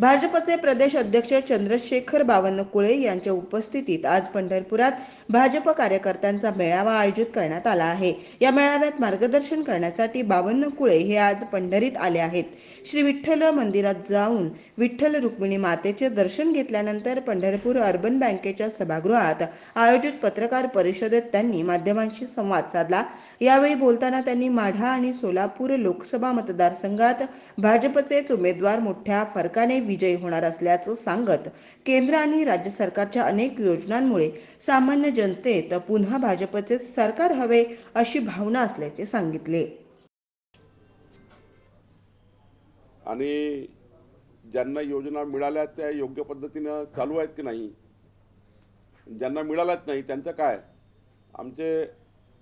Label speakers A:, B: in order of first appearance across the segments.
A: भाजपचे प्रदेश अध्यक्ष चंद्रशेखर बावनकुळे यांच्या उपस्थितीत आज पंढरपुरात भाजप कार्यकर्त्यांचा मेळावा आयोजित करण्यात आला आहे. या मेळाव्यात मार्गदर्शन करण्यासाठी बावनकुळे हे आज पंढरीत आले आहेत. श्री विठ्ठल मंदिरात जाऊन विठ्ठल रुक्मिणी मातेचे दर्शन घेतल्यानंतर पंढरपूर अर्बन बँकेच्या सभागृहात आयोजित पत्रकार परिषदेत त्यांनी माध्यमांशी संवाद साधला. यावेळी बोलताना त्यांनी माढा आणि सोलापूर लोकसभा मतदारसंघात भाजपचेच उमेदवार मोठ्या फरकाने विजयी होणार असल्याचं सांगत केंद्र आणि राज्य सरकारच्या अनेक योजनांमुळे सामान्य जनतेत पुन्हा भाजपचे सरकार हवे अशी भावना असल्याचे सांगितले.
B: आणि ज्यांना योजना मिळाल्या त्या योग्य पद्धतीनं चालू आहेत की नाही? ज्यांना मिळाल्याच नाही त्यांचं काय? आमचे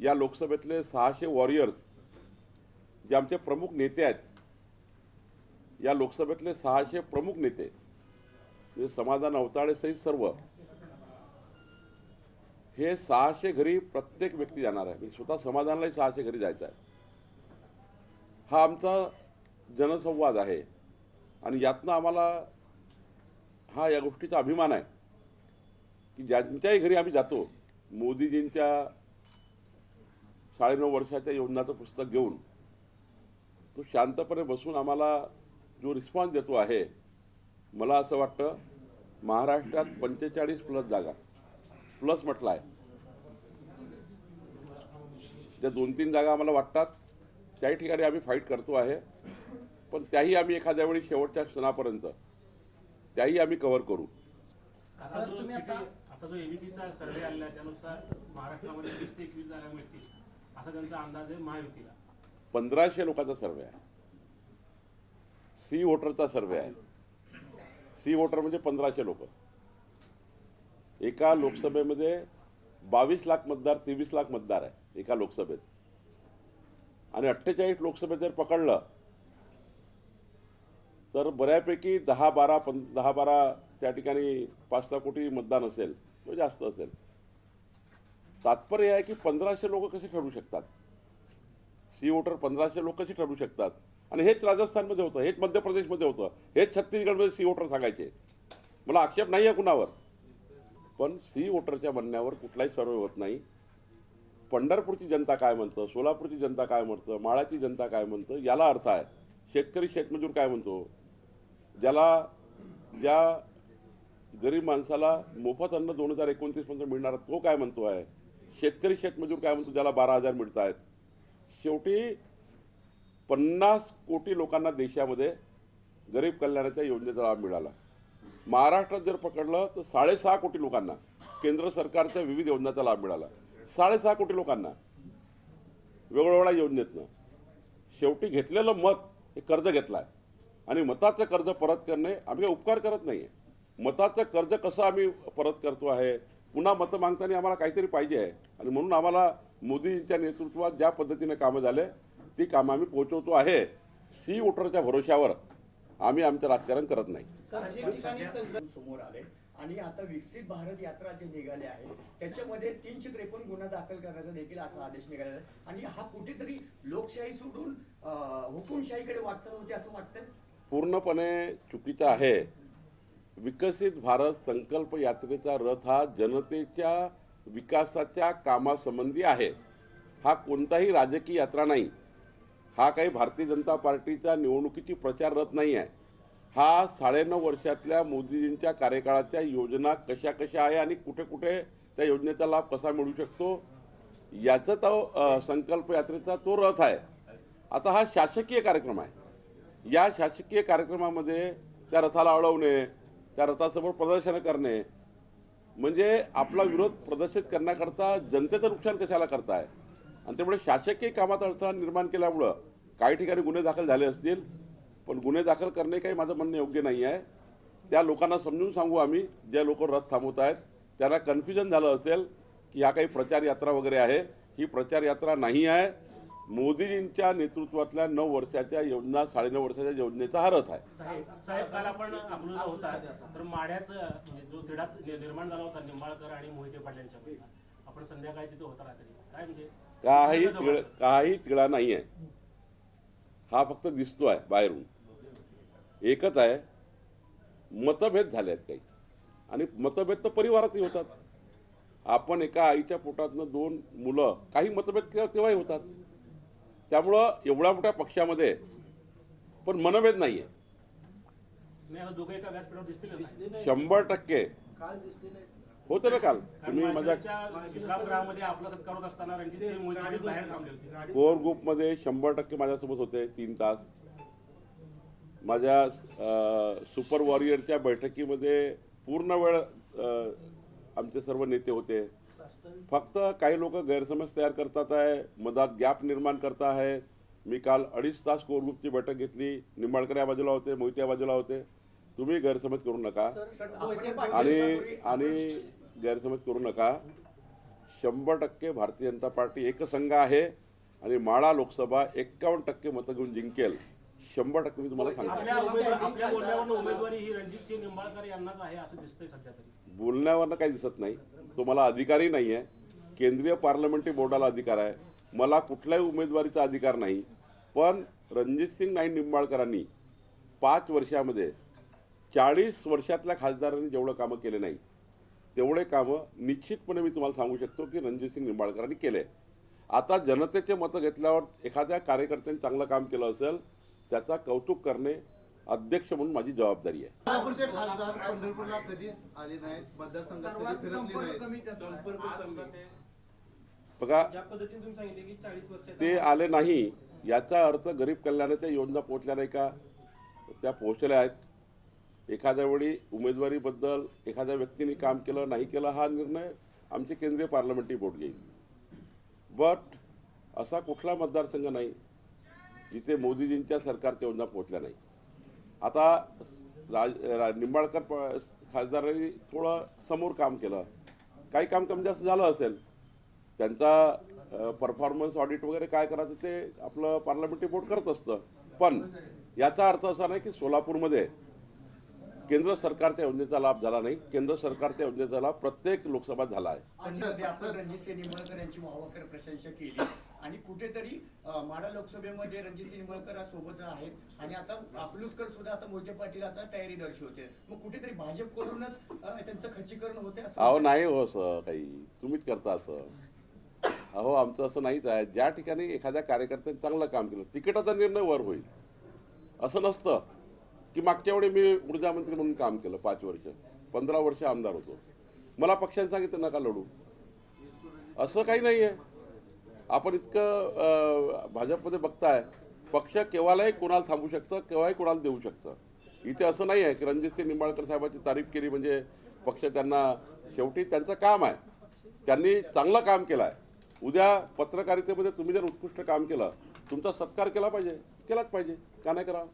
B: या लोकसभेतले सहाशे वॉरियर्स जे आमचे प्रमुख नेते आहेत या लोकसभेतले सहाशे प्रमुख नेते समाधान अवताळे सहित सर्व हे सहाशे घरी प्रत्येक व्यक्ती जाणार आहे. म्हणजे स्वतः समाधानलाही सहाशे घरी जायचं आहे. हा आमचा जनसंवाद आहे. आणि यातनं आम्हाला हा या गोष्टीचा अभिमान आहे की ज्यांच्याही घरी आम्ही जातो मोदीजींच्या साडेनऊ वर्षाच्या योजनाचं पुस्तक घेऊन तो शांतपणे बसून आम्हाला जो रिस्पॉन्स देतो आहे मला असं वाटतं महाराष्ट्रात पंचेचाळीस प्लस जागा. प्लस म्हटलं आहे ज्या दोन तीन जागा आम्हाला वाटतात त्याही ठिकाणी आम्ही फाईट करतो आहे पण त्याही आम्ही एखाद्या वेळी शेवटच्या क्षणापर्यंत त्याही आम्ही कव्हर करू.
C: आता जो सिटी आता जो एबीपीचा सर्वे आलेला आहे त्यानुसार महाराष्ट्रामध्ये वीस ते एकवीस जागा मिळतील. असा त्यांचा अंदाज आहे महायुतीला.
B: पंधराशे लोकांचा सर्वे आहे. सी वोटरचा सर्वे आहे. सी वोटर म्हणजे पंधराशे लोक. एका लोकसभेमध्ये बावीस लाख मतदार तेवीस लाख मतदार आहे एका लोकसभेत. आणि अठ्ठेचाळीस लोकसभेत जर पकडलं तर बऱ्यापैकी दहा बारा पं दहा बारा त्या ठिकाणी पाच सहा कोटी मतदान असेल तो जास्त असेल. तात्पर्य आहे की पंधराशे लोक कसे ठरू शकतात? सी वोटर पंधराशे लोक कशी ठरू शकतात? आणि हेच राजस्थानमध्ये होतं हेच मध्य प्रदेशमध्ये होतं हेच छत्तीसगडमध्ये सी वोटर सांगायचे. मला आक्षेप नाही आहे कुणावर. पण सी वोटरच्या म्हणण्यावर कुठलाही सर्वे होत नाही. पंढरपूरची जनता काय म्हणतं सोलापूरची जनता काय म्हणतं माळाची जनता काय म्हणतं याला अर्थ आहे. शेतकरी शेतमजूर काय म्हणतो? ज्याला ज्या गरीब माणसाला मोफत अन्न दोन हजार एकोणतीसपर्यंत मिळणार तो काय म्हणतो आहे? शेतकरी शेतमजूर काय म्हणतो? ज्याला बारा हजार मिळत आहेत शेवटी पन्नास कोटी लोकांना देशामध्ये गरीब कल्याणाच्या योजनेचा लाभ मिळाला. महाराष्ट्रात जर पकडलं तर साडेसहा कोटी लोकांना केंद्र सरकारच्या विविध योजनांचा लाभ मिळाला. साडेसहा कोटी लोकांना वेगवेगळ्या योजनेतनं. शेवटी घेतलेलं मत हे कर्ज घेतलं आहे आणि मताचं कर्ज परत करणे आम्ही काही उपकार करत नाही आहे मताचं कर्ज कसं आम्ही परत करतो आहे? पुन्हा मतं मागताना आम्हाला काहीतरी पाहिजे आहे. आणि म्हणून आम्हाला मोदींच्या नेतृत्वात ज्या पद्धतीने कामं झाले ती कामं आम्ही पोहोचवतो आहे सी वोटरच्या भरोश्यावर आम्ही आमचं राजकारण करत नाही.
D: समोर आले आणि आता विकसित भारत यात्रा जे निघाले आहे त्याच्यामध्ये तीनशे त्रेपन्न गुन्हा दाखल करण्याचा देखील असा आदेश निघालेला आहे. आणि हा कुठेतरी लोकशाही सोडून हुकुमशाहीकडे वाटचाल होते असं वाटतं
B: पूर्णपणे चुकीचं आहे. विकसित भारत संकल्प यात्रेचा रथ हा जनतेच्या विकासाच्या कामासंबंधी आहे. हा कोणताही राजकीय यात्रा नाही. हा काही भारतीय जनता पार्टीचा निवडणुकीची प्रचार रथ नाही आहे. हा साडेनऊ वर्षातल्या मोदीजींच्या कार्यकाळाच्या योजना कशा कशा आहे आणि कुठे कुठे त्या योजनेचा लाभ कसा मिळू शकतो याचा तो संकल्प यात्रेचा तो रथ आहे. आता हा शासकीय कार्यक्रम आहे. या शासकीय कार्यक्रमामध्ये त्या रथाला अडवणे त्या रथासमोर प्रदर्शनं करणे म्हणजे आपला विरोध प्रदर्शित करण्याकरता जनतेचं नुकसान कशाला करताय? आणि त्यामुळे शासकीय कामात अडथळा निर्माण केल्यामुळं काही ठिकाणी गुन्हे दाखल झाले असतील पण गुन्हे दाखल करणे काही माझं म्हणणं योग्य नाही आहे. त्या लोकांना समजून सांगू आम्ही जे लोक रथ थांबवत आहेत त्यांना कन्फ्युजन झालं असेल की ह्या काही प्रचार यात्रा वगैरे आहे. ही प्रचार यात्रा नाही आहे. मोदीजींच्या नेतृत्वातल्या नऊ वर्षाच्या योजना साडेनऊ वर्षाच्या योजनेचा हा रथ आहे.
C: साहेब काल आपण होता तर माड्याचं म्हणजे जो तिढाच नि- निर्माण झाला होता निंबाळकर आणि मोहिते पाटील यांच्यामध्ये आपण संध्याकाळी तिथे होता रात्री. काय म्हणजे?
B: काही तिळ? काही तिळा नाही आहे हा फक्त दिसतोय बाहेरून. एकच आहे मतभेद झाले आहेत काही. आणि मतभेद तर परिवारातही होतात. आपण एका आईच्या पोटातनं दोन मुलं काही मतभेद तेव्हाही होतात. त्यामुळं एवढ्या मोठ्या पक्षामध्ये पण मनभेद नाही आहे? शंभर टक्के. होतं ना काल? तुम्ही माझ्या
C: माळशिरसच्या विश्रामगृहामध्ये आपला सत्कार होत असताना रणजित सिंह मोहिते पाटील बाहेर थांबले होते.
B: कोर ग्रुपमध्ये शंभर टक्के माझ्यासोबत होते तीन तास. माझ्या सुपर वॉरियरच्या बैठकीमध्ये पूर्ण वेळ आमचे सर्व नेते होते. फक्त काही लोक गैरसमज तयार करतात आहे मधात गॅप निर्माण करत आहे. मी काल अडीच तास कोर ग्रुपची बैठक घेतली. निंबाळकर या बाजूला होते मोहिते या बाजूला होते. तुम्ही गैरसमज करू नका. आणि आणि गैरसमज करू नका. शंभर टक्के भारतीय जनता पार्टी एकसंघ आहे आणि माळा लोकसभा एक्कावन्न टक्के मतं घेऊन जिंकेल. शंभर टक्के मी तुम्हाला सांगतो.
C: बोलण्यावरून ही रणजित
B: काही दिसत नाही. तो मला अधिकारही नाही आहे. केंद्रीय पार्लमेंटरी बोर्डाला अधिकार आहे. मला कुठल्याही उमेदवारीचा अधिकार नाही. पण रणजितसिंग नाईक निंबाळकरांनी पाच वर्षामध्ये चाळीस वर्षातल्या खासदारांनी जेवढं कामं केले नाही तेवढे कामं निश्चितपणे मी तुम्हाला सांगू शकतो की रणजितसिंग निंबाळकरांनी केले. आता जनतेचे मतं घेतल्यावर एखाद्या कार्यकर्त्याने चांगलं काम केलं असेल त्याचा कौतुक करणे अध्यक्ष म्हणून माझी जबाबदारी आहे.
E: खासदार पंढरपूरला कधीच आले नाहीत मतदारसंघात कधी नाहीत.
B: बघा
F: ज्या पद्धतीने तुम्ही सांगितले की चाळीस वर्षात
B: ते आले नाही याचा अर्थ गरीब कल्याणाच्या योजना पोहोचल्या नाही का? त्या पोहोचल्या आहेत. एखाद्या वेळी उमेदवारीबद्दल एखाद्या व्यक्तीने काम केलं नाही केलं हा निर्णय आमचे केंद्रीय पार्लमेंटरी बोर्ड घेईल. बट असा कुठला मतदारसंघ नाही जिथे मोदीजींच्या सरकारच्या योजना पोहोचल्या नाही आता राज रा- निंबाळकर खासदारांनी थोडं समोर काम केलं. काही काम कमी जास्त झालं असेल त्यांचा परफॉर्मन्स ऑडिट वगैरे काय करायचं ते आपलं पार्लमेंटरी बोर्ड करत असतं. पण याचा अर्थ असा नाही की सोलापूरमध्ये केंद्र सरकारच्या योजनेचा लाभ झाला नाही. केंद्र सरकारच्या योजनेचा लाभ प्रत्येक लोकसभात झाला आहे.
D: प्रशंसा केली. आणि कुठेतरी माढा लोकसभेमध्ये रणजितसिंह निंबाळकर सोबत आहेत. आणि आता अकलूजकर सुद्धा आता मोहिते पाटील आता तयारी दर्शवते. मग कुठेतरी भाजपकडूनच अं, त्यांचं खच्चीकरण होते असं
B: अहो नाही हो असं काही. तुम्हीच करता असं. अहो आमचं असं नाहीच आहे. ज्या ठिकाणी एखाद्या कार्यकर्त्याने चांगलं काम केलं तिकिटाचा निर्णय वर होईल. असं नसतं. की मागच्या वेळी मी ऊर्जामंत्री म्हणून काम केलं पाच वर्ष. पंधरा वर्ष आमदार होतो. मला पक्षाने सांगितलं नका लढू. असं काही नाही आहे आपण इतकं भाजपमध्ये बघताय. पक्ष केव्हालाही कोणाला थांबू शकतं केव्हाही कोणाला देऊ शकतं. इथे असं नाही आहे की रणजितसिंह निंबाळकर साहेबांची तारीफ केली म्हणजे पक्ष त्यांना शेवटी त्यांचं काम आहे. त्यांनी चांगलं काम केलं आहे उद्या पत्रकारितेमध्ये तुम्ही जर उत्कृष्ट काम केलं तुमचा सत्कार केला पाहिजे. केलाच पाहिजे. का नाही करा